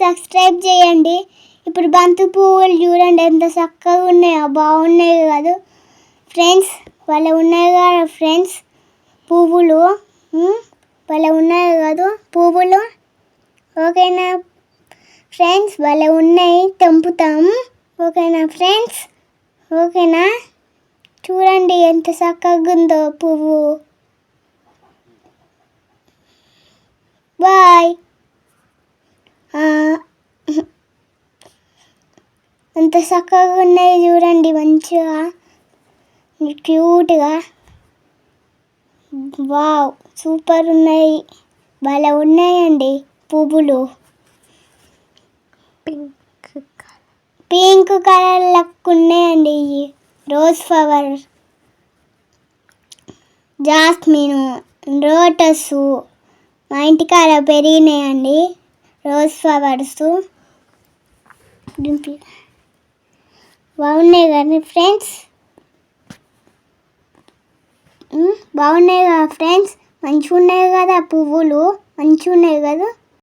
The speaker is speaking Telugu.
సబ్స్క్రైబ్ చేయండి. ఇప్పుడు బంతి పువ్వులు చూడండి ఎంత చక్కగా ఉన్నాయో బాగున్నాయి కదా. ఫ్రెండ్స్ వాళ్ళ ఉన్నాయి కదా ఫ్రెండ్స్ పువ్వులు. వాళ్ళ ఉన్నాయి కదా పువ్వులు. ఓకేనా? ఫ్రెండ్స్ వాళ్ళ ఉన్నాయి తెంపుతాం. ఓకేనా ఫ్రెండ్స్? ఓకేనా? చూడండి ఎంత చక్కగా ఉందో పువ్వు. ఎంత చక్కగా ఉన్నాయి చూడండి మంచిగా. క్యూట్గా. వావ్ సూపర్ ఉన్నాయి. భలే ఉన్నాయండి పువ్వులు. పింక్ పింక్ కలర్ లెక్క ఉన్నాయండి ఇవి. Rose flower. Jasmine lotus. మా ఇంటికాడ పెరిగినాయండి రోజ్ ఫ్లవర్స్. బాగున్నాయి కదా ఫ్రెండ్స్? బాగున్నాయి కదా ఫ్రెండ్స్? మంచిగా ఉన్నాయి కదా పువ్వులు? మంచిగా ఉన్నాయి కదా?